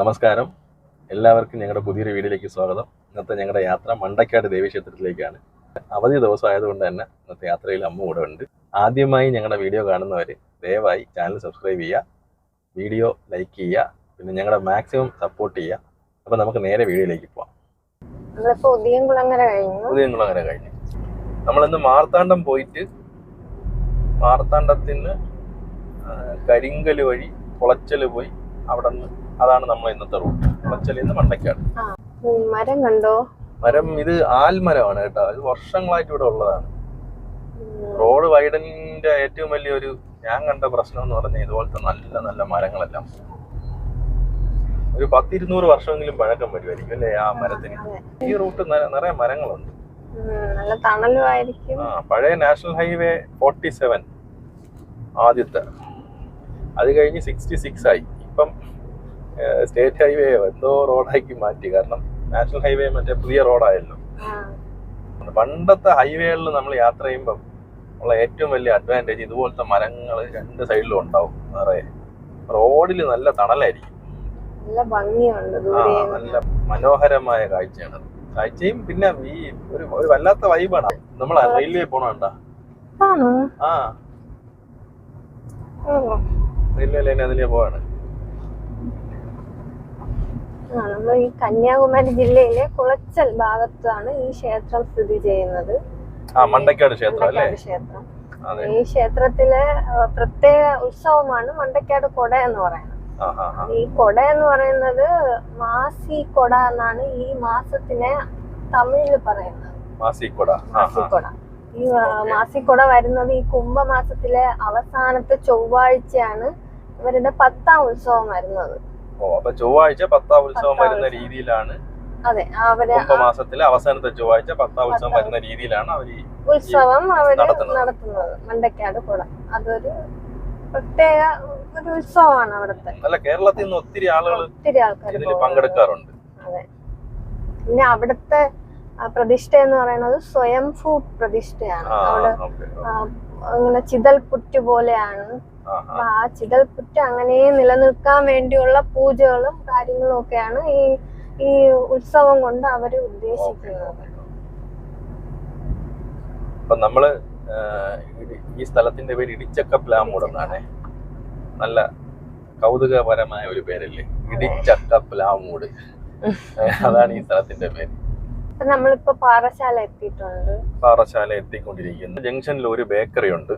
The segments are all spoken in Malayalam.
നമസ്കാരം. എല്ലാവർക്കും ഞങ്ങളുടെ പുതിയൊരു വീഡിയോയിലേക്ക് സ്വാഗതം. ഇന്നത്തെ ഞങ്ങളുടെ യാത്ര മണ്ടക്കാട് ദേവീക്ഷേത്രത്തിലേക്കാണ്. അവധി ദിവസം ആയതുകൊണ്ട് തന്നെ ഇന്നത്തെ യാത്രയിൽ അമ്മ കൂടെ ഉണ്ട്. ആദ്യമായി ഞങ്ങളുടെ വീഡിയോ കാണുന്നവർ ദയവായി ചാനൽ സബ്സ്ക്രൈബ് ചെയ്യുക വീഡിയോ ലൈക്ക് ചെയ്യുക പിന്നെ ഞങ്ങളുടെ മാക്സിമം സപ്പോർട്ട് ചെയ്യുക. അപ്പം നമുക്ക് നേരെ വീഡിയോയിലേക്ക് പോവാം. ഉദയംകുളങ്ങര കഴിഞ്ഞു. ഉദയംകുളങ്ങര കഴിഞ്ഞു. നമ്മളിന്ന് മാർത്താണ്ഡം പോയിട്ട് മാർത്താണ്ഡത്തിന് കരിങ്കൽ കരിങ്കൽ വഴി കുളച്ചൽ പോയി അവിടെ നിന്ന് അതാണ് നമ്മൾ ഇന്നത്തെ റൂട്ട് കുളച്ചലിൽ നിന്ന് മണ്ടക്കാട് ഉം, മരം കണ്ടോ? മരം ഇത് ആൽമരമാണ് കേട്ടോ. ഇത് വർഷങ്ങളായിട്ട് ഇവിടെ ഉള്ളതാണ്. റോഡ് വൈഡനിന്റെ ഏറ്റവും വലിയൊരു ഞാൻ കണ്ട പ്രശ്നം എന്ന് പറഞ്ഞാൽ ഇതുപോലത്തെ നല്ല നല്ല മരങ്ങളെല്ലാം. ഒരു പത്തിരുന്നൂറ് വർഷമെങ്കിലും പഴക്കം വരുമായിരിക്കും അല്ലേ ആ മരത്തിന്? ഈ റൂട്ട് നിറയെ മരങ്ങളുണ്ട്. നല്ല തണലുമായിരിക്കും. പഴയ നാഷണൽ ഹൈവേ ഫോർട്ടി സെവൻ ആദ്യത്തെ. അത് കഴിഞ്ഞ് സിക്സ്റ്റി സിക്സ് ആയി. ഇപ്പം സ്റ്റേറ്റ് ഹൈവേ എന്തോ റോഡാക്കി മാറ്റി. കാരണം നാഷണൽ ഹൈവേ മറ്റേ പുതിയ റോഡായല്ലോ പണ്ടത്തെ ഹൈവേകളിൽ നമ്മൾ യാത്ര ചെയ്യുമ്പം ഉള്ള ഏറ്റവും വലിയ അഡ്വാന്റേജ് ഇതുപോലത്തെ മരങ്ങൾ രണ്ട് സൈഡിലും ഉണ്ടാവും. നിറയെ റോഡിൽ നല്ല തണലായിരിക്കും. നല്ല മനോഹരമായ കാഴ്ചയാണ്. കാഴ്ചയും പിന്നെ ഈ ഒരു ഒരു വല്ലാത്ത വൈബാണ് നമ്മൾ റെയിൽവേ പോണണ്ട ആ. റെയിൽവേ ലൈൻ അതിലേ പോവാണ്. നമ്മൾ ഈ കന്യാകുമാരി ജില്ലയിലെ കുളച്ചൽ ഭാഗത്താണ് ഈ ക്ഷേത്രം സ്ഥിതി ചെയ്യുന്നത്. മണ്ടക്കാട് ക്ഷേത്രം ഈ ക്ഷേത്രത്തിലെ പ്രത്യേക ഉത്സവമാണ് മണ്ടക്കാട് കൊട എന്ന് പറയുന്നത്. ഈ കൊട എന്ന് പറയുന്നത് മാസി കൊട എന്നാണ് ഈ മാസത്തിനെ തമിഴിൽ പറയുന്നത്. മാസി കൊട. മാസിക്കൊട ഈ മാസി മാസിക്കൊട വരുന്നത് ഈ കുംഭമാസത്തിലെ അവസാനത്തെ ചൊവ്വാഴ്ചയാണ് ഇവരുടെ പത്താം ഉത്സവം വരുന്നത്. ഓ അപ്പൊ ചൊവ്വാഴ്ച പത്താം ഉത്സവം വരുന്ന രീതിയിലാണ്. അതെ അവർ മാസത്തിലെ അവസാനത്തെ ചൊവ്വാഴ്ച പത്താം ഉത്സവം വരുന്ന രീതിയിലാണ് അവർ ഉത്സവം അവർ നടത്തുന്നത്. മണ്ടക്കാട് കുളം അതൊരു പ്രത്യേക ഒരു ഉത്സവമാണ് അവിടുത്തെ. അല്ല കേരളത്തിൽ നിന്ന് ഒത്തിരി ആളുകൾ ഒത്തിരി ആൾക്കാർ പങ്കെടുക്കാറുണ്ട്. അതെ. പിന്നെ അവിടുത്തെ പ്രതിഷ്ഠ എന്ന് പറയുന്നത് സ്വയംഭൂ പ്രതിഷ്ഠയാണ്. അവിടെ അങ്ങനെ ചിതൽപുറ്റ് പോലെയാണ്. അപ്പൊ ആ ചിതൽപുറ്റ് അങ്ങനെ നിലനിൽക്കാൻ വേണ്ടിയുള്ള പൂജകളും കാര്യങ്ങളും ഒക്കെയാണ് ഈ ഈ ഉത്സവം കൊണ്ട് അവർ ഉദ്ദേശിക്കുന്നത്. അപ്പൊ നമ്മൾ ഈ സ്ഥലത്തിന്റെ പേര് ഇടിച്ചക്ക പ്ലാമൂട് എന്നാണ് നല്ല കൗതുകപരമായ ഒരു പേരല്ലേ? ഇടിച്ചക്കപ്ലാമൂട് അതാണ് ഈ സ്ഥലത്തിന്റെ പേര്. നമ്മളിപ്പോ പാറശാല എത്തിയിട്ടുണ്ട്. പാറശാല എത്തിക്കൊണ്ടിരിക്കുന്നു. ജംഗ്ഷനിൽ ഒരു ബേക്കറി ഉണ്ട്.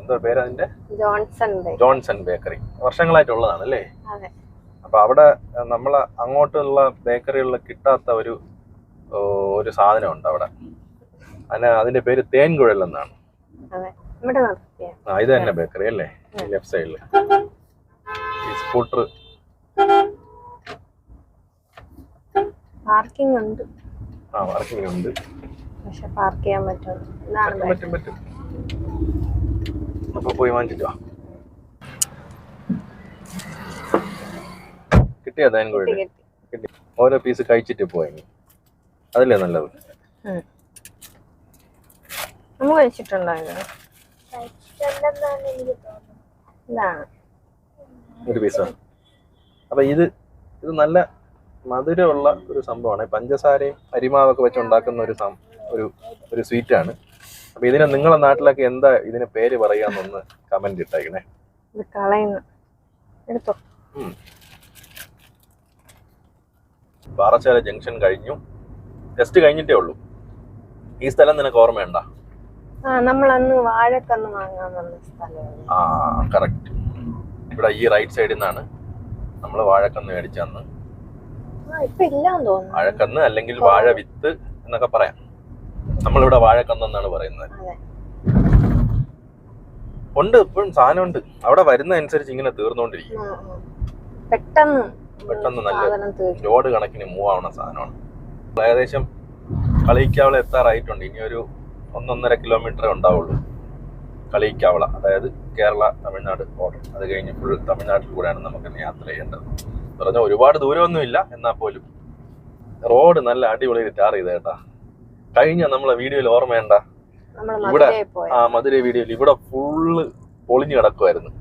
എന്താ പേര് അതിന്റെ? Johnson Johnson bakery. വർഷങ്ങളായിട്ടുള്ളതാണ് അല്ലേ? അപ്പൊ അവിടെ നമ്മൾ അങ്ങോട്ടുള്ള ബേക്കറികളിൽ കിട്ടാത്ത ഒരു ഒരു ഒരു സാധനമുണ്ട് അവിടെ. അതിന് അതിന്റെ പേര് തേൻകുഴൽ എന്നാണ്. ആ ഇത് തന്നെ ബേക്കറി അല്ലേ? ലെഫ്റ്റ് സൈഡിൽ. ഈ സ്കൂട്ടർ. പാർക്കിംഗ് ഉണ്ട്. ആ ഉണ്ട് പക്ഷെ പാർക്ക് ചെയ്യാൻ പറ്റും ഇതാണ് പറ്റും പറ്റും പറ്റും. അപ്പൊ പോയി വാങ്ങിച്ചിട്ട് വാ. കിട്ടിയോ കിട്ടി ഓരോ പീസ് കഴിച്ചിട്ട് പോയി അതല്ലേ നല്ലത്. നമ്മൾ കഴിച്ചിട്ടുണ്ടായിരുന്നു ഒരു പീസാണ് അപ്പൊ ഇത് ഇത് നല്ല മധുരമുള്ള ഒരു സംഭവമാണ്. പഞ്ചസാരയും അരിമാവൊക്കെ വെച്ച് ഉണ്ടാക്കുന്ന ഒരു ഒരു ഒരു സ്വീറ്റാണ്. അപ്പൊ ഇതിനെ നിങ്ങളെ നാട്ടിലൊക്കെ എന്താ ഇതിന് പേര് പറയാന്നൊന്ന് കമന്റ് ഇട്ടേക്കണേ. പാറശ്ശാല. പാറശാല ജംഗ്ഷൻ കഴിഞ്ഞു. ജസ്റ്റ് കഴിഞ്ഞിട്ടേ ഉള്ളൂ. ഈ സ്ഥലം നിനക്ക് ഓർമ്മയുണ്ട? ആ നമ്മൾ അന്ന് വാഴക്കന്ന് വാങ്ങാൻ വന്ന ആ കറക്റ്റ് ഇവിടെ ഈ റൈറ്റ് സൈഡിൽ നിന്നാണ് നമ്മൾ വാഴക്കന്ന് മേടിച്ചന്ന് ആ ഇപ്പൊ ഇല്ലാന്ന് തോന്നുന്നു വാഴക്കന്ന് അല്ലെങ്കിൽ വാഴ വിത്ത് എന്നൊക്കെ പറയാം. നമ്മളിവിടെ വാഴക്കന്ന് എന്നാണ് പറയുന്നത്. ഉണ്ട് ഉണ്ട് ഇപ്പോഴും സാധനമുണ്ട്. അവിടെ വരുന്ന അനുസരിച്ച് ഇങ്ങനെ തീർന്നുകൊണ്ടിരിക്കും. പെട്ടെന്ന് പെട്ടെന്ന് നല്ല സാധനം ലോഡ് കണക്കിന് മൂവ് ആവുന്ന സാധനമാണ്. ഏകദേശം കളിയിക്കാവള എത്താറായിട്ടുണ്ട്. ഇനി ഒരു ഒന്നൊന്നര കിലോമീറ്ററേ ഉണ്ടാവുള്ളൂ. കളിയിക്കാവള അതായത് കേരള തമിഴ്നാട് ബോർഡർ അത് കഴിഞ്ഞ് ഫുൾ തമിഴ്നാട്ടിൽ കൂടെയാണ് നമുക്ക് യാത്ര ചെയ്യേണ്ടത്. പറഞ്ഞാൽ ഒരുപാട് ദൂരമൊന്നുമില്ല. എന്നാൽ പോലും. റോഡ് നല്ല അടിപൊളി ടാർ ചെയ്ത കേട്ടാ. കഴിഞ്ഞ നമ്മളെ വീഡിയോയിൽ ഓർമ്മയുണ്ട? ഇവിടെ- ആ മധുര വീഡിയോയിൽ ഇവിടെ ഫുള്ള് പൊളിഞ്ഞു കിടക്കുമായിരുന്നു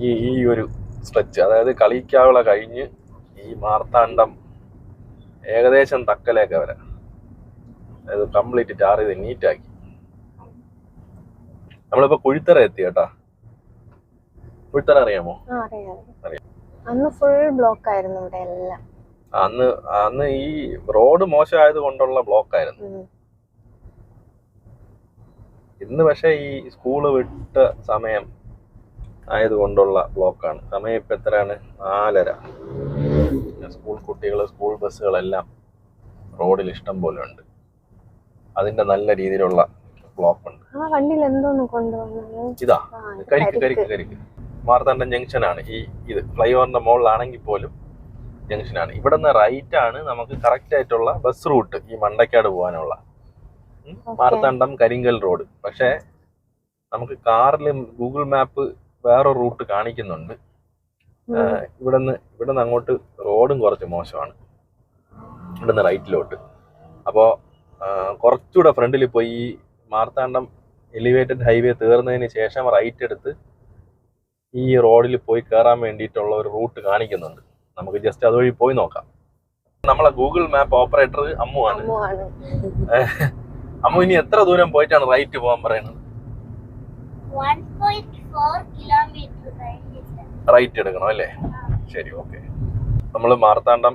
ഈ ഈ ഒരു സ്ട്രെച്ച് അതായത് കളിക്കാവള കഴിഞ്ഞ് ഈ മാർത്താണ്ഡം ഏകദേശം തക്കലേക്ക് വരെ. അതായത് കംപ്ലീറ്റ് ടാർ ചെയ്ത് നീറ്റാക്കി നമ്മളിപ്പോ കുഴിത്തറ എത്തി കേട്ടാ. കുഴിത്തറ അറിയാമോ? അന്ന് ഫുൾ ബ്ലോക്ക് ആയിരുന്നു ഇവിടെ എല്ലാം. അന്ന് അന്ന് ഈ റോഡ് മോശമായത് കൊണ്ടുള്ള ബ്ലോക്ക് ആയിരുന്നു. ഇന്ന് പക്ഷേ ഈ സ്കൂൾ വിട്ട സമയം ആയതുകൊണ്ടുള്ള ബ്ലോക്കാണ് സമയം ഇപ്പം എത്രയാണ്? നാലര. സ്കൂൾ കുട്ടികൾ സ്കൂൾ ബസ്സുകളെല്ലാം റോഡിൽ ഇഷ്ടം പോലെ ഉണ്ട്. അതിന്റെ നല്ല രീതിയിലുള്ള ബ്ലോക്ക് ഉണ്ട്. ആ വണ്ടിയിൽ എന്തോന്ന് കൊണ്ടുവന്നത്? ഇതാ കരിക്ക് കരിക്ക്. കരിക്ക്. മാർത്താണ്ഡം ജംഗ്ഷനാണ്. ഈ ഇത് ഫ്ലൈ ഓവറിന്റെ മുകളിലാണെങ്കിൽ പോലും ജംഗ്ഷനാണ്. ഇവിടെ നിന്ന് റൈറ്റ് ആണ് നമുക്ക് കറക്റ്റ് ആയിട്ടുള്ള ബസ് റൂട്ട് ഈ മണ്ടക്കാട് പോകാനുള്ള. മാർത്താണ്ഡം കരിങ്കൽ റോഡ് പക്ഷേ നമുക്ക് കാറിൽ ഗൂഗിൾ മാപ്പ് വേറെ റൂട്ട് കാണിക്കുന്നുണ്ട്. ഇവിടെ നിന്ന് ഇവിടെ നിന്ന് അങ്ങോട്ട് റോഡും കുറച്ച് മോശമാണ്. ഇവിടെ നിന്ന് റൈറ്റിലോട്ട് അപ്പോൾ കുറച്ചുകൂടെ ഫ്രണ്ടിൽ പോയി ഈ മാർത്താണ്ഡം എലിവേറ്റഡ് ഹൈവേ തീർന്നതിന് ശേഷം റൈറ്റ് എടുത്ത് ഈ റോഡിൽ പോയി കയറാൻ വേണ്ടിയിട്ടുള്ള ഒരു റൂട്ട് കാണിക്കുന്നുണ്ട്. നമുക്ക് ജസ്റ്റ് അതുവഴി പോയി നോക്കാം. നമ്മളെ ഗൂഗിൾ മാപ്പ് ഓപ്പറേറ്റർ അമ്മു ആണ് അമ്മു ഇനി എത്ര ദൂരം പോയിട്ടാണ് റൈറ്റ് പോകാൻ പറയുന്നത്? 1.4 kilometer റൈറ്റ് എടുക്കണം അല്ലേ? ശരി ഓക്കെ നമ്മൾ മാർത്താണ്ഡം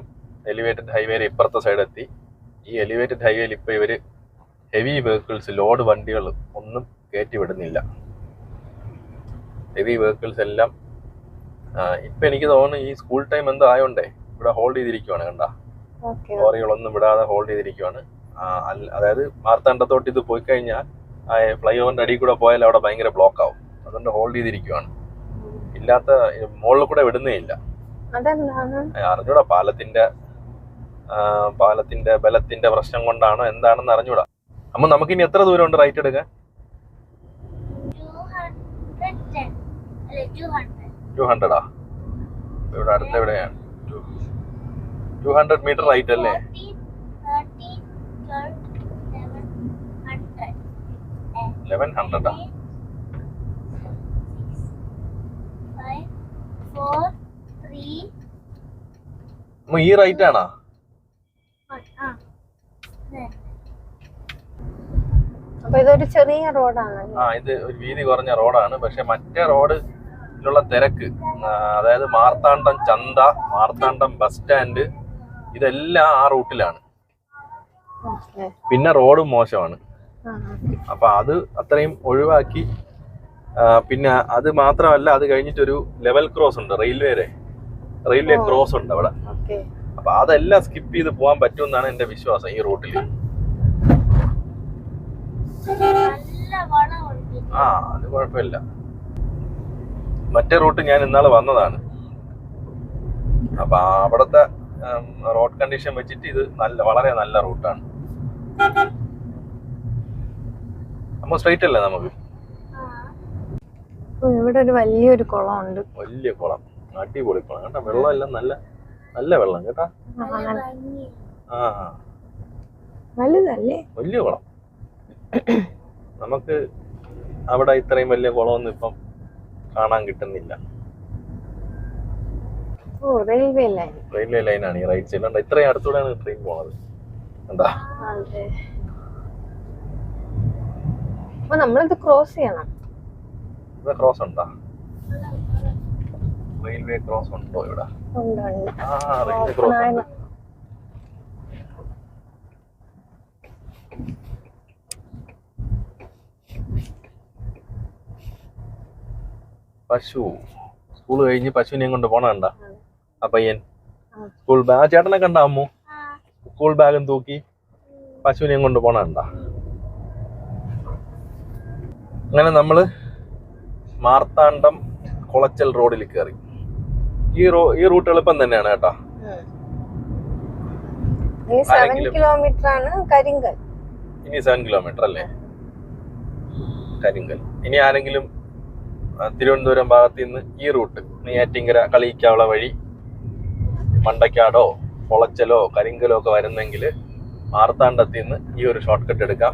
എലിവേറ്റഡ് ഹൈവേയിൽ ഇപ്പുറത്തെ സൈഡ് എത്തി. ഈ എലിവേറ്റഡ് ഹൈവേയിൽ ഇപ്പോൾ ഇവർ ഹെവി വെഹിക്കിൾസ് ലോഡ് വണ്ടികൾ ഒന്നും കയറ്റി വിടുന്നില്ല. ഹെവി വെഹിക്കിൾസ് എല്ലാം ഇപ്പൊ എനിക്ക് തോന്നുന്നു ഈ സ്കൂൾ ടൈം എന്തോ ആയോണ്ടേ ഇവിടെ ഹോൾഡ് ചെയ്തിരിക്കുവാണ് കണ്ട. ലോറികളൊന്നും വിടാതെ ഹോൾഡ് ചെയ്തിരിക്കുവാണ്. അതായത് മാർത്താണ്ഡത്തോട്ട് ഇത് പോയി കഴിഞ്ഞാൽ ഫ്ലൈ ഓവറിന്റെ അടിയിൽ കൂടെ പോയാൽ അവിടെ ഭയങ്കര ബ്ലോക്ക് ആവും. അതുകൊണ്ട് ഹോൾഡ് ചെയ്തിരിക്കുവാണ്. ഇല്ലാത്ത മുകളിൽ കൂടെ വിടുന്നേ ഇല്ല. അറിഞ്ഞൂടാ പാലത്തിന്റെ പാലത്തിന്റെ ബലത്തിന്റെ പ്രശ്നം കൊണ്ടാണോ എന്താണെന്ന് അറിഞ്ഞൂടാ. അമ്മ നമുക്കിനി എത്ര ദൂരം ഉണ്ട് റൈറ്റ് എടുക്കാൻ? ടു ഹൺഡ്രഡാ ഇവിടെ അടുത്ത് എവിടെയാണ് ടു ഹൺഡ്രഡ് മീറ്റർ റൈറ്റ് അല്ലേ? 40 30 12 11 100 ലെവൻ ഹൺഡ്രഡാ ഈ റൈറ്റ് ആണോ? അപ്പൊ ഇതൊരു ചെറിയ റോഡാണ് ആ ഇത് ഒരു വീതി കുറഞ്ഞ റോഡാണ് പക്ഷെ മറ്റേ റോഡിലുള്ള തിരക്ക്. അതായത് മാർത്താണ്ഡം ചന്ത മാർത്താണ്ഡം ബസ് സ്റ്റാൻഡ് ഇതെല്ലാം ആ റൂട്ടിലാണ്. പിന്നെ റോഡ് മോശമാണ്. അപ്പൊ അത് അത്രയും ഒഴിവാക്കി. പിന്നെ അത് മാത്രമല്ല അത് കഴിഞ്ഞിട്ടൊരു ലെവൽ ക്രോസ് ഉണ്ട് റെയിൽവേരെ റെയിൽവേ ക്രോസ് ഉണ്ട് അവിടെ. അപ്പൊ അതെല്ലാം സ്കിപ്പ് ചെയ്ത് പോകാൻ പറ്റുമെന്നാണ് എന്റെ വിശ്വാസം ഈ റൂട്ടിൽ. ആ അത് കുഴപ്പമില്ല. മറ്റേ റൂട്ട് ഞാൻ ഇന്നാൾ വന്നതാണ്. അപ്പൊ അവിടത്തെ റോഡ് കണ്ടീഷൻ വെച്ചിട്ട് ഇത് നല്ല വളരെ നല്ല റൂട്ടാണ്. നമ്മ സ്ട്രൈറ്റ് അല്ലേ നമുക്ക്? ഇവിടെ ഒരു വലിയൊരു കുളം ഉണ്ട് വലിയ കുളം. അടിപൊളി കുളം. കേട്ടോ വെള്ളം എല്ലാം നല്ല നല്ല വെള്ളം കേട്ടാ. ആ. വലുതല്ലേ? വലിയ കുളം. നമുക്ക് അവിടെ ഇത്രയും വലിയ കുളമൊന്നും ഇപ്പം കാണാൻ കിട്ടുന്നില്ല. റെയിൽവേ ലൈൻ റെയിൽവേ ലൈനാണ് ഈ റൈറ്റ് സൈഡ് ഉണ്ട് ഇത്രയും അടുത്തൂടെയാണ് ട്രെയിൻ പോണത്. എന്താ അപ്പൊ നമ്മളിത് ക്രോസ് ചെയ്യണം. ഇവിടെ ക്രോസ് ഉണ്ടോ? റെയിൽവേ ക്രോസ് ഉണ്ടോ ഇവിടെ? ആ റെയിൽവേ ക്രോസ് പശു. സ്കൂൾ കഴിഞ്ഞ് പശുവിനെയും കൊണ്ട് പോണ കണ്ട? ആ പയ്യൻ. സ്കൂൾ ബാഗ് ആ ചേട്ടനെ കണ്ട അമ്മു? സ്കൂൾ ബാഗും തൂക്കി പശുവിനെയും കൊണ്ട് പോണ കണ്ട? അങ്ങനെ നമ്മൾ മാർത്താണ്ഡം കുളച്ചൽ റോഡിൽ കയറി ഈ റോ ഈ റൂട്ട് എളുപ്പം തന്നെയാണ് കേട്ടോ. കിലോമീറ്റർ ആണ് കരിങ്കൽ. ഇനി സെവൻ കിലോമീറ്റർ അല്ലേ? കരിങ്കൽ. ഇനി ആരെങ്കിലും തിരുവനന്തപുരം ഭാഗത്ത് നിന്ന് ഈ റൂട്ട്. നെയ്യാറ്റിങ്കര കളിയിക്കാവള വഴി മണ്ടക്കാടോ പൊളച്ചലോ കരിങ്കലോ ഒക്കെ വരുന്നെങ്കിൽ മാർത്താണ്ഡത്തിൽ നിന്ന് ഈ ഒരു ഷോർട്ട് കട്ട് എടുക്കാം.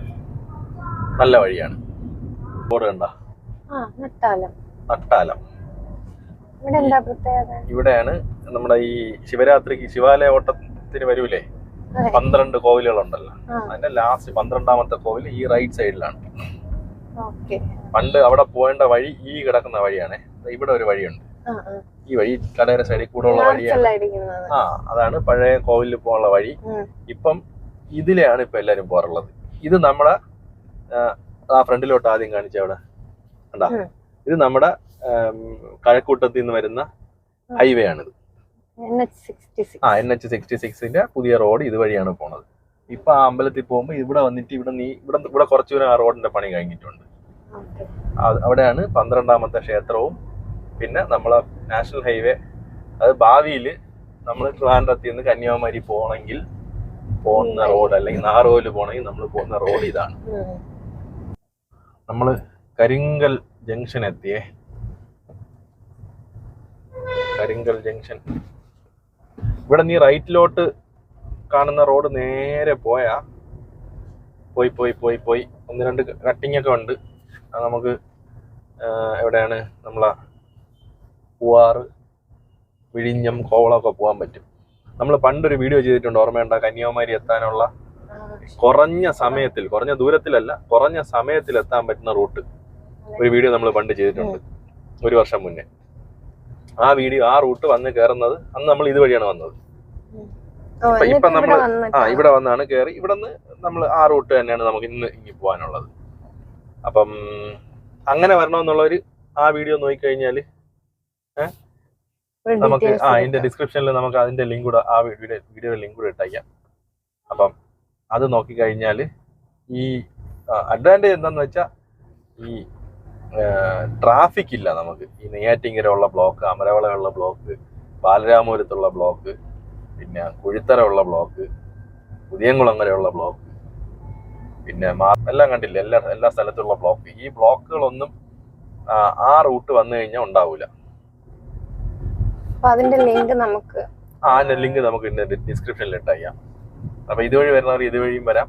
നല്ല വഴിയാണ്. ബോർഡ് കണ്ട? നട്ടാലം. ഇവിടെയാണ് നമ്മുടെ ഈ ശിവരാത്രിക്ക് ശിവാലയ ഓട്ടത്തിന് വരൂലേ. പന്ത്രണ്ട് കോവിലുകളുണ്ടല്ലോ. അതിന്റെ ലാസ്റ്റ് പന്ത്രണ്ടാമത്തെ കോവിൽ ഈ റൈറ്റ് സൈഡിലാണ് പണ്ട് അവിടെ പോകേണ്ട വഴി ഈ കിടക്കുന്ന വഴിയാണ്. ഇവിടെ ഒരു വഴിയുണ്ട്. ഈ വഴി കടയര സൈഡിൽ കൂടെ ഉള്ള വഴിയാണ്. ആ അതാണ് പഴയ കോവിലിൽ പോകാനുള്ള വഴി. ഇപ്പം ഇതിലെയാണ് ഇപ്പൊ എല്ലാരും പോറുള്ളത് ഇത് നമ്മുടെ ആ, ഫ്രണ്ടിലോട്ട് ആദ്യം കാണിച്ച അവിടെ. കണ്ടാ? ഇത് നമ്മുടെ കഴക്കൂട്ടത്തിൽ നിന്ന് വരുന്ന ഹൈവേ ആണിത് ആ എൻ എച്ച് സിക്സ്റ്റി സിക്സിന്റെ പുതിയ റോഡ് ഇതുവഴിയാണ് പോണത്. ഇപ്പൊ ആ അമ്പലത്തിൽ പോകുമ്പോൾ ഇവിടെ വന്നിട്ട് ഇവിടെ നീ ഇവിടെ ഇവിടെ കുറച്ചു ദൂരം ആ റോഡിന്റെ പണി കഴിഞ്ഞിട്ടുണ്ട്. അവിടെയാണ് പന്ത്രണ്ടാമത്തെ ക്ഷേത്രവും. പിന്നെ നമ്മളെ നാഷണൽ ഹൈവേ. അത് ഭാവിയിൽ നമ്മൾ ട്രിവാൻഡ്രത്തിൽ നിന്ന് കന്യാകുമാരി പോകണമെങ്കിൽ പോകുന്ന റോഡ് അല്ലെങ്കിൽ നാറോയിൽ പോകണമെങ്കിൽ നമ്മൾ പോകുന്ന റോഡ് ഇതാണ്. നമ്മൾ കരിങ്കൽ ജംഗ്ഷൻ എത്തിയേ. കരിങ്കൽ ജംഗ്ഷൻ. ഇവിടെ നീ റൈറ്റിലോട്ട് കാണുന്ന റോഡ് നേരെ പോയാ പോയി പോയി പോയി പോയി. ഒന്ന് രണ്ട് കട്ടിങ് ഒക്കെ ഉണ്ട്. അത് നമുക്ക് എവിടെയാണ് നമ്മളെ പൂവാറ് വിഴിഞ്ഞം കോവളമൊക്കെ പോകാൻ പറ്റും. നമ്മൾ പണ്ടൊരു വീഡിയോ ചെയ്തിട്ടുണ്ട് ഓർമ്മയുണ്ട? കന്യാകുമാരി എത്താനുള്ള കുറഞ്ഞ സമയത്തിൽ കുറഞ്ഞ ദൂരത്തിലല്ല കുറഞ്ഞ സമയത്തിൽ എത്താൻ പറ്റുന്ന റൂട്ട് ഒരു വീഡിയോ നമ്മൾ പണ്ട് ചെയ്തിട്ടുണ്ട് ഒരു വർഷം മുന്നേ. ആ വീഡിയോ ആ റൂട്ട് വന്ന് കയറുന്നത് അന്ന് നമ്മൾ ഇതുവഴിയാണ് വന്നത്. ഇപ്പൊ- നമ്മൾ ആ ഇവിടെ വന്നാണ് കയറി ഇവിടെ നിന്ന് നമ്മൾ ആ റൂട്ട് തന്നെയാണ് നമുക്ക് ഇന്ന് ഇങ്ങി പോകാനുള്ളത് അപ്പം അങ്ങനെ വരണമെന്നുള്ളവര് ആ വീഡിയോ നോക്കിക്കഴിഞ്ഞാൽ നമുക്ക് ആ അതിന്റെ ഡിസ്ക്രിപ്ഷനിൽ നമുക്ക് അതിന്റെ ലിങ്ക് കൂടെ ആ വീഡിയോ വീഡിയോയുടെ ലിങ്ക് കൂടെ ഇട്ടയക്കാം അപ്പം അത് നോക്കിക്കഴിഞ്ഞാൽ ഈ അഡ്വാന്റേജ് എന്താന്ന് വെച്ചാൽ ഈ ട്രാഫിക് ഇല്ല നമുക്ക്. ഈ നെയ്യാറ്റിങ്കര ഉള്ള ബ്ലോക്ക് അമരവളയുള്ള ബ്ലോക്ക് ബാലരാമപുരത്തുള്ള ബ്ലോക്ക് പിന്നെ കുഴിത്തര ഉള്ള ബ്ലോക്ക് പുതിയംകുളങ്ങരയുള്ള ബ്ലോക്ക് പിന്നെ എല്ലാം കണ്ടില്ല? എല്ലാ എല്ലാ സ്ഥലത്തുള്ള ബ്ലോക്ക് ഈ ബ്ലോക്കുകളൊന്നും ആ, റൂട്ട് വന്നു കഴിഞ്ഞാൽ ഉണ്ടാവൂല. അതിന്റെ ലിങ്ക് നമുക്ക് ആ ലിങ്ക് നമുക്ക് ഡിസ്ക്രിപ്ഷനിൽ ഇട്ടയ്യാം അപ്പൊ ഇതുവഴി വരുന്നവർ ഇതുവഴിയും വരാം.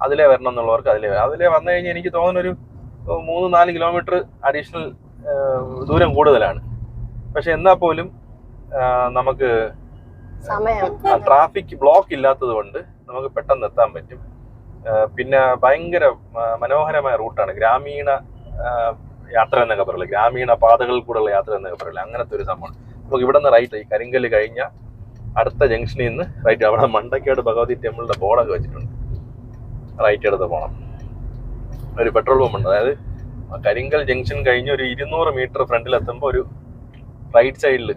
അതിലേ വരണം എന്നുള്ളവർക്ക് അതിലേ വരാം. അതിലേ വന്നു കഴിഞ്ഞാൽ എനിക്ക് തോന്നുന്ന ഒരു മൂന്ന് നാല് കിലോമീറ്റർ അഡീഷണൽ ദൂരം കൂടുതലാണ്. പക്ഷെ എന്നാൽ പോലും നമുക്ക് ട്രാഫിക് ബ്ലോക്ക് ഇല്ലാത്തത് കൊണ്ട് നമുക്ക് പെട്ടെന്ന് എത്താൻ പറ്റും. പിന്നെ ഭയങ്കര മനോഹരമായ റൂട്ടാണ് ഗ്രാമീണ യാത്ര എന്നൊക്കെ പറയില്ല ഗ്രാമീണ പാതകളിൽ കൂടെയുള്ള യാത്ര എന്നൊക്കെ പറയില്ല അങ്ങനത്തെ ഒരു സംഭവമാണ് നമുക്ക് ഇവിടെ നിന്ന് റൈറ്റ് ഈ കരിങ്കല്ല് കഴിഞ്ഞ അടുത്ത ജംഗ്ഷനിൽ നിന്ന് റൈറ്റ് അവിടെ മണ്ടക്കാട് ഭഗവതി ടെമ്പിളിന്റെ ബോർഡൊക്കെ വെച്ചിട്ടുണ്ട്. റൈറ്റ് എടുത്ത് പോകണം ഒരു പെട്രോൾ പമ്പ് ഉണ്ട്. അതായത് കരിങ്കൽ ജംഗ്ഷൻ കഴിഞ്ഞ് ഒരു ഇരുന്നൂറ് മീറ്റർ ഫ്രണ്ടിൽ എത്തുമ്പോൾ ഒരു റൈറ്റ് സൈഡിൽ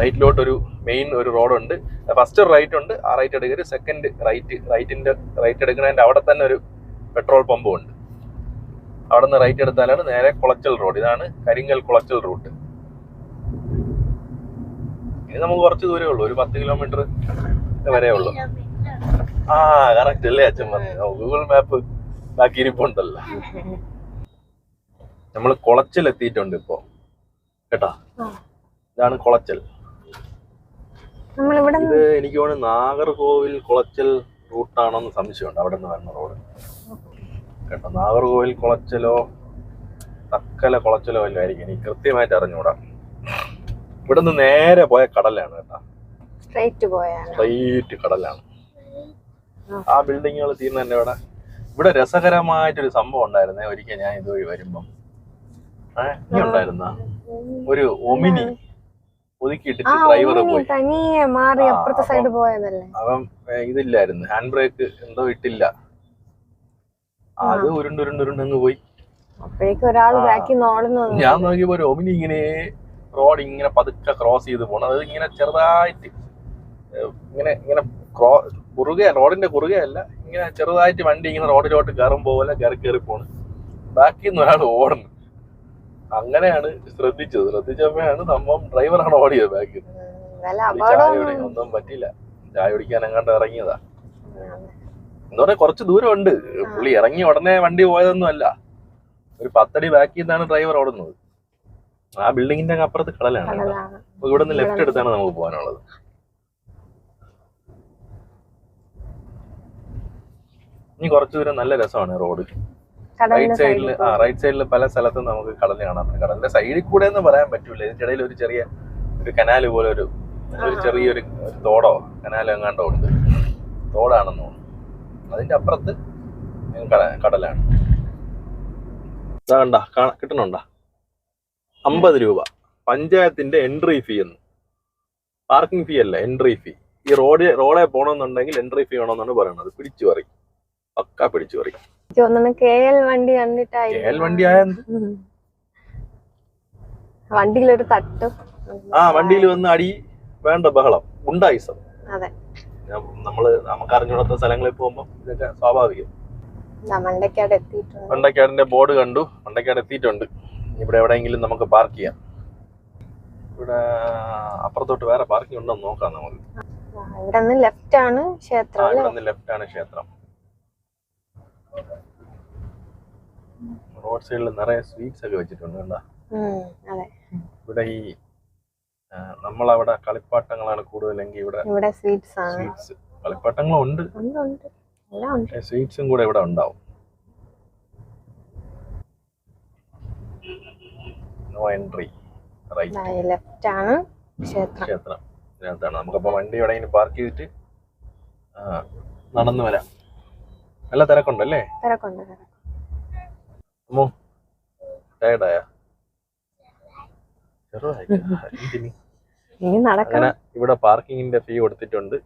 റൈറ്റിലോട്ട് ഒരു മെയിൻ ഒരു റോഡുണ്ട്. ഫസ്റ്റ് റൈറ്റ് ഉണ്ട് ആ റൈറ്റ് എടുക്കരുത് സെക്കൻഡ് റൈറ്റ് റൈറ്റിന്റെ റൈറ്റ് എടുക്കുന്നതിന്റെ അവിടെ തന്നെ ഒരു പെട്രോൾ പമ്പും ഉണ്ട്. അവിടെ നിന്ന് റൈറ്റ് എടുത്താലാണ് നേരെ കുളച്ചൽ റോഡ് ഇതാണ് കരിങ്കൽ കുളച്ചൽ റൂട്ട് ഇനി നമുക്ക് കുറച്ച് ദൂരമേ ഉള്ളൂ ഒരു പത്ത് കിലോമീറ്റർ വരെ ഉള്ളൂ. ആ കറക്റ്റ് അല്ലേ അച്ഛൻ പറഞ്ഞു ഗൂഗിൾ മാപ്പ് ബാക്കി ഇരിപ്പുണ്ടല്ലോ നമ്മൾ കുളച്ചൽ എത്തിയിട്ടുണ്ട് ഇപ്പോ. കേട്ടാ. ഇതാണ് കുളച്ചൽ. ഇത് എനിക്ക് തോന്നുന്നു നാഗർകോവിൽ കുളച്ചൽ റൂട്ടാണോന്ന് സംശയമുണ്ട്. അവിടെ നിന്ന് വരുന്ന റോഡ്. കേട്ടോ നാഗർകോവിൽ കുളച്ചലോ തക്കല കുളച്ചലോ അല്ലായിരിക്കും എനിക്ക് കൃത്യമായിട്ട് അറിഞ്ഞൂടാ ഇവിടെ നിന്ന് നേരെ പോയ കടലാണ് കേട്ടാ. സ്ട്രൈറ്റ് കടലാണ്. ആ. ബിൽഡിങ്ങുകൾ തീർന്നതിന്റെ ഇവിടെ. ഇവിടെ രസകരമായിട്ടൊരു സംഭവം ഉണ്ടായിരുന്നേ. ഒരിക്കൽ ഞാൻ ഇതുവഴി വരുമ്പം. ഏഹ് ഉണ്ടായിരുന്ന? ഒരു ഒമിനി. ഒതുക്കിയിട്ടിട്ട് ഡ്രൈവർ പോയി. തനിയെ മാറി അപ്പുറത്തെ അപ്പം- സൈഡ് പോയതല്ലേ? അവൻ ഇതില്ലായിരുന്നു. ഹാൻഡ് ബ്രേക്ക് എന്തോ ഇട്ടില്ല. അത് ഉരുണ്ട് ഉരുണ്ട് ഉരുണ്ട് പോയി. അപ്പോഴേക്കും ഒരാൾ ബാക്കി നോളുന്നു ഞാൻ നോക്കിയപ്പോ ഒരു ഒമിനി ഇങ്ങനെ റോഡ് ഇങ്ങനെ പതുക്കെ ക്രോസ് ചെയ്ത് പോണം. അത് ഇങ്ങനെ ചെറുതായിട്ട് ഇങ്ങനെ ഇങ്ങനെ ക്രോ കുറുകെ റോഡിന്റെ കുറുകെ അല്ല. ഇങ്ങനെ ചെറുതായിട്ട് വണ്ടി ഇങ്ങനെ റോഡിലോട്ട് കയറും പോലെ കയറി കയറി പോണ്. ബാക്കിൽ നിന്ന് ഒരാൾ ഓടുന്നു അങ്ങനെയാണ് ശ്രദ്ധിച്ചത്. ശ്രദ്ധിച്ചപ്പോഴാണ് സംഭവം ഡ്രൈവറാണ് ഓടിയത് ബാക്കിൽ. ഒന്നും പറ്റില്ല ചായ കുടിക്കാൻ അങ്ങോട്ട് ഇറങ്ങിയതാ. എന്ന് പറഞ്ഞാൽ കുറച്ച് ദൂരമുണ്ട്. പുള്ളി ഇറങ്ങി ഉടനെ വണ്ടി പോയതൊന്നും അല്ല. ഒരു പത്തടി ബാക്കിൽ നിന്നാണ് ഡ്രൈവർ ഓടുന്നത്. ആ ബിൽഡിങ്ങിന്റെ അപ്പുറത്ത് കടലാണ് അപ്പൊ ഇവിടെ നിന്ന് ലെഫ്റ്റ് എടുത്താണ് നമുക്ക് പോകാനുള്ളത്. ഇനി കുറച്ചു ദൂരം നല്ല രസമാണ് റോഡ്. റൈറ്റ് സൈഡിൽ ആ റൈറ്റ് സൈഡിൽ പല സ്ഥലത്തും നമുക്ക് കടൽ കാണാൻ പറ്റും കടലിന്റെ സൈഡിൽ കൂടെ എന്ന് പറയാൻ പറ്റൂല. ഇതിന്റെ ഇടയിൽ ഒരു ചെറിയ ഒരു കനാൽ പോലെ ഒരു ഒരു ചെറിയൊരു തോടോ കനാലോ എങ്ങാണ്ടോ ഉണ്ട്. തോടാണെന്ന് തോന്നുന്നു. അതിന്റെ അപ്പുറത്ത് കടലാണ്. കണ്ടാ കാണ- കിട്ടണുണ്ടാ അമ്പത് രൂപ. പഞ്ചായത്തിന്റെ എൻട്രി ഫീ എന്ന്. പാർക്കിംഗ് ഫീ അല്ല എൻട്രി ഫീ ഈ റോഡ് റോഡേ പോകണമെന്നുണ്ടെങ്കിൽ എൻട്രി ഫീ വേണമെന്നാണ് പറയുന്നത്. പിടിച്ചു പറി പക്ക പിടിച്ചു പറി എനിക്ക് തോന്നുന്നു കെ എൽ വണ്ടി വണ്ടി വണ്ടിയിലൊരു തട്ട്. ആ വണ്ടിയിൽ വന്ന് അടി വേണ്ട ബഹളം. ഉണ്ടായി അതെ. നമ്മൾ നമുക്ക് അറിഞ്ഞുകൊടുത്ത സ്ഥലങ്ങളിൽ പോകുമ്പോൾ ഇതൊക്കെ സ്വാഭാവികം. എത്തിയിട്ടുണ്ട്. മണ്ടക്കാടിന്റെ ബോർഡ് കണ്ടു. മണ്ടക്കാട് എത്തിയിട്ടുണ്ട്. ഇവിടെ എവിടെയെങ്കിലും നമുക്ക് പാർക്ക് ചെയ്യാം. ഇവിടെ അപ്പുറത്തോട്ട് വേറെ പാർക്കിംഗ് ഉണ്ടോ നോക്കാം നമുക്ക്. ഇവിടെ ലെഫ്റ്റ് ആണ് ക്ഷേത്രം ലെഫ്റ്റ് ആണ് ക്ഷേത്രം. റോഡ് സൈഡിൽ നിറയെ സ്വീറ്റ്സ് ഒക്കെ വെച്ചിട്ടുണ്ട് കണ്ടാ? ഇവിടെ ഈ നമ്മൾ നമ്മളവിടെ കളിപ്പാട്ടങ്ങളാണ് കൂടുതലെങ്കിൽ ഇവിടെ ഇവിടെ സ്വീറ്റ്സ് ആണ്. സ്വീറ്റ്സ് ഉണ്ട് ഉണ്ട്. സ്വീറ്റ്സും കൂടെ ഇവിടെ ഉണ്ടാവും. നോ എൻട്രി റൈറ്റ് ലെഫ്റ്റ് ആണ് ക്ഷേത്രം. ക്ഷേത്രം. ഇതിനകത്താണ്. നമുക്കപ്പോൾ വണ്ടി എവിടെയെങ്കിലും പാർക്ക് ചെയ്തിട്ട് നടന്നു വരാം. നല്ല തിരക്കുണ്ടല്ലേ? തിരക്കുണ്ട് തിരക്ക്. അമ്മോ ടയർഡായ അങ്ങനെ ഇവിടെ പാർക്കിങ്ങിന്റെ ഫീ കൊടുത്തിട്ടുണ്ട്.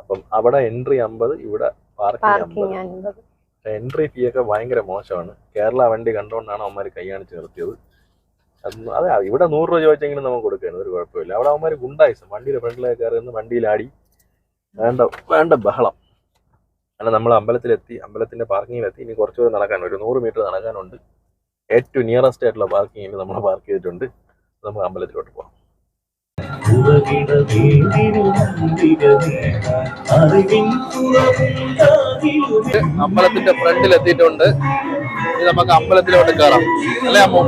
അപ്പം അവിടെ എൻട്രി അമ്പത് ഇവിടെ പാർക്കിംഗ് അമ്പത്. എൻട്രി ഫീ ഒക്കെ ഭയങ്കര മോശമാണ്. കേരള വണ്ടി കണ്ടുകൊണ്ടാണ് അവന്മാർ കൈയാണിച്ച് നിർത്തിയത്. അതൊന്നും- അതെ ഇവിടെ നൂറ് രൂപ ചോദിച്ചെങ്കിലും നമുക്ക് കൊടുക്കാൻ ഒരു കുഴപ്പമില്ല. അവിടെ അവന്മാര് ഗുണ്ടായിസം. വണ്ടിയുടെ ഫ്രണ്ടിലേക്ക് കയറി വണ്ടിയിലാടി. വേണ്ട വേണ്ട ബഹളം. അങ്ങനെ നമ്മൾ അമ്പലത്തിലെത്തി അമ്പലത്തിന്റെ പാർക്കിങ്ങിലെത്തി ഇനി കുറച്ച് ദൂരം നടക്കാൻ ഒരു നൂറ് മീറ്റർ നടക്കാനുണ്ട്. ഏറ്റവും നിയറസ്റ്റ് ആയിട്ടുള്ള പാർക്കിങ്ങിൽ നമ്മൾ പാർക്ക് ചെയ്തിട്ടുണ്ട്. നമുക്ക് അമ്പലത്തിലോട്ട് പോകാം. അമ്പലത്തിന്റെ ഫ്രണ്ടിൽ എത്തിയിട്ടുണ്ട്. ഇനി നമുക്ക് അമ്പലത്തിലോട്ട് കയറാം അല്ലേ അമ്മോ?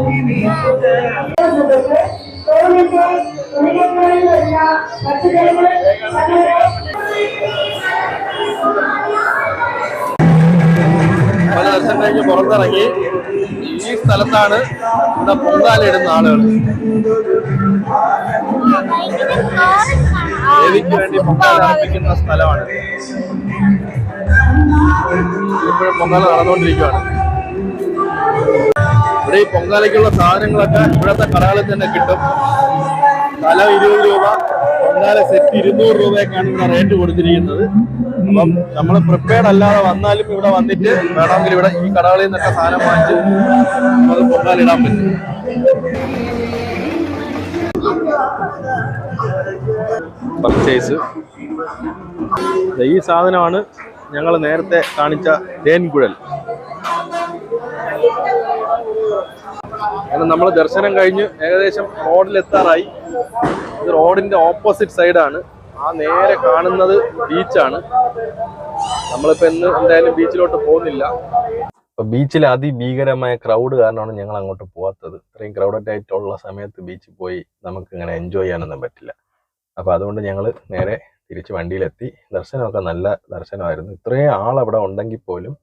പല ദിവസം കഴിഞ്ഞ് പുറത്തിറങ്ങി ഈ സ്ഥലത്താണ് ഇവിടെ പൊങ്കാലയിടുന്ന ആളുകൾ. ദേവിക്ക് വേണ്ടി പൊങ്കാല അർപ്പിക്കുന്ന സ്ഥലമാണ്. ഇപ്പോഴും പൊങ്കാല നടന്നുകൊണ്ടിരിക്കുകയാണ്. ഇവിടെ ഈ പൊങ്കാലയ്ക്കുള്ള സാധനങ്ങളൊക്കെ ഇവിടുത്തെ കടകളിൽ തന്നെ കിട്ടും. തല ഇരുപത് രൂപ പൊങ്കാല സെറ്റ് ഇരുന്നൂറ് രൂപയൊക്കെയാണ് ഇവിടെ റേറ്റ് കൊടുത്തിരിക്കുന്നത്. അപ്പം നമ്മൾ പ്രിപ്പയർഡ് അല്ലാതെ വന്നാലും ഇവിടെ വന്നിട്ട് വേണമെങ്കിൽ ഇവിടെ ഈ കടകളിൽ നിന്നൊക്കെ സാധനം വാങ്ങിച്ച് നമുക്ക് പൊങ്കാലിടാൻ പറ്റും. പർച്ചേസ് ഈ സാധനമാണ് ഞങ്ങൾ നേരത്തെ കാണിച്ച തേൻകുഴൽ. അങ്ങനെ നമ്മൾ ദർശനം കഴിഞ്ഞ് ഏകദേശം റോഡിലെത്താറായി. ഇത് റോഡിന്റെ ഓപ്പോസിറ്റ് സൈഡാണ്. ആ നേരെ കാണുന്നത് ബീച്ചാണ്. നമ്മളിപ്പോ ഇന്ന് എന്തായാലും ബീച്ചിലോട്ട് പോകുന്നില്ല. ബീച്ചിൽ അതിഭീകരമായ ക്രൗഡ് കാരണമാണ് ഞങ്ങൾ അങ്ങോട്ട് പോകാത്തത് ഇത്രയും ക്രൗഡഡ് ആയിട്ടുള്ള സമയത്ത് ബീച്ചിൽ പോയി നമുക്ക് ഇങ്ങനെ എൻജോയ് ചെയ്യാനൊന്നും പറ്റില്ല. അപ്പൊ അതുകൊണ്ട് ഞങ്ങൾ നേരെ തിരിച്ച് വണ്ടിയിലെത്തി. ദർശനമൊക്കെ നല്ല ദർശനമായിരുന്നു. ഇത്രയും ആളവിടെ ഉണ്ടെങ്കിൽ പോലും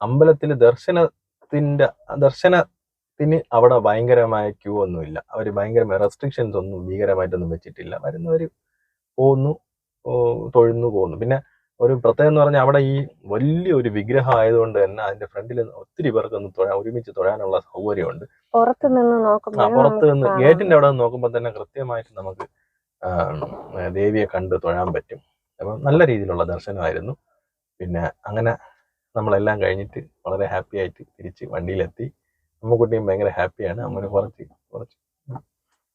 അമ്പലത്തിൽ ദർശനത്തിന്റെ ദർശനത്തിന് അവിടെ ഭയങ്കരമായ ക്യൂ ഒന്നുമില്ല. അവർ ഭയങ്കര റെസ്ട്രിക്ഷൻസ് ഒന്നും ഭീകരമായിട്ടൊന്നും വെച്ചിട്ടില്ല. വരുന്നവർ പോകുന്നു തൊഴുന്നു പോകുന്നു പിന്നെ ഒരു പ്രത്യേകം എന്ന് പറഞ്ഞാൽ അവിടെ ഈ വലിയൊരു വിഗ്രഹം ആയതുകൊണ്ട് തന്നെ അതിന്റെ ഫ്രണ്ടിൽ ഒത്തിരി പേർക്ക് ഒന്ന് തൊഴാൻ ഒരുമിച്ച് തൊഴാനുള്ള സൗകര്യമുണ്ട്. പുറത്ത് നിന്ന് നോക്കുമ്പോൾ പുറത്ത് നിന്ന് ഗേറ്റിന്റെ അവിടെ നിന്ന് നോക്കുമ്പോൾ തന്നെ കൃത്യമായിട്ട് നമുക്ക് ദേവിയെ കണ്ട് തൊഴാൻ പറ്റും. അപ്പം നല്ല രീതിയിലുള്ള ദർശനമായിരുന്നു. പിന്നെ അങ്ങനെ നമ്മളെല്ലാം കഴിഞ്ഞിട്ട് വളരെ ഹാപ്പി ആയിട്ട് തിരിച്ച് വണ്ടിയിലെത്തി. അമ്മക്കുട്ടിയും ഭയങ്കര ഹാപ്പിയാണ്. അമ്മന് കുറച്ച് കുറച്ച്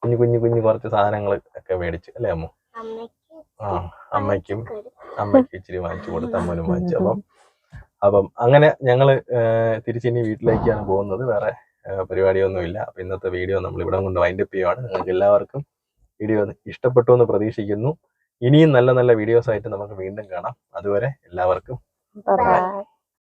കുഞ്ഞു കുഞ്ഞു കുഞ്ഞു കുറച്ച് സാധനങ്ങൾ ഒക്കെ മേടിച്ച് അല്ലേ അമ്മ? ആ അമ്മയ്ക്കും അമ്മയ്ക്ക് ഇച്ചിരി വാങ്ങിച്ചു കൊടുത്ത് അമ്മനും വാങ്ങിച്ചു. അപ്പം അപ്പം അങ്ങനെ ഞങ്ങൾ തിരിച്ചിനി വീട്ടിലേക്കാണ് പോകുന്നത്. വേറെ പരിപാടിയൊന്നുമില്ല. അപ്പൊ ഇന്നത്തെ വീഡിയോ നമ്മൾ ഇവിടെ കൊണ്ട് വൈൻഡ് അപ്പ് ചെയ്യുവാണ്. നിങ്ങൾക്ക് എല്ലാവർക്കും വീഡിയോ ഇഷ്ടപ്പെട്ടു എന്ന് പ്രതീക്ഷിക്കുന്നു. ഇനിയും നല്ല നല്ല വീഡിയോസ് ആയിട്ട് നമുക്ക് വീണ്ടും കാണാം. അതുവരെ എല്ലാവർക്കും ബൈ